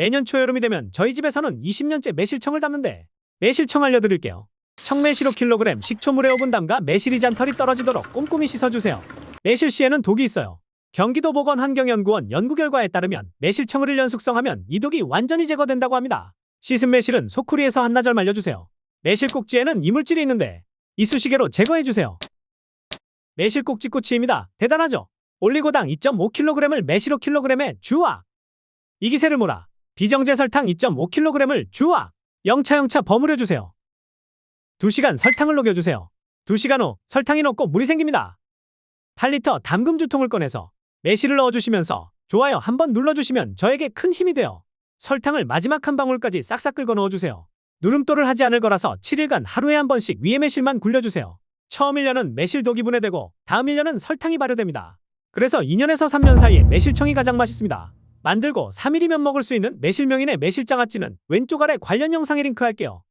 매년 초여름이 되면 저희 집에서는 20년째 매실청을 담는데 매실청 알려드릴게요. 청매실 5kg 식초물에 5분 담가 매실이 잔털이 떨어지도록 꼼꼼히 씻어주세요. 매실씨에는 독이 있어요. 경기도 보건환경연구원 연구 결과에 따르면 매실청을 1년 숙성하면 이 독이 완전히 제거된다고 합니다. 씻은 매실은 소쿠리에서 한나절 말려주세요. 매실 꼭지에는 이물질이 있는데 이쑤시개로 제거해주세요. 매실 꼭지 꼬치입니다. 대단하죠? 올리고당 2.5kg을 매실 5kg에 주와 이 기세를 몰아 비정제 설탕 2.5kg을 주와 영차영차 버무려 주세요. 2시간 설탕을 녹여주세요. 2시간 후 설탕이 녹고 물이 생깁니다. 8리터 담금 주통을 꺼내서 매실을 넣어주시면서 좋아요 한번 눌러주시면 저에게 큰 힘이 돼요. 설탕을 마지막 한 방울까지 싹싹 긁어 넣어주세요. 누름돌을 하지 않을 거라서 7일간 하루에 한 번씩 위에 매실만 굴려주세요. 처음 1년은 매실 독이 분해되고 다음 1년은 설탕이 발효됩니다. 그래서 2년에서 3년 사이에 매실청이 가장 맛있습니다. 만들고 3일이면 먹을 수 있는 매실명인의 매실장아찌는 왼쪽 아래 관련 영상에 링크할게요.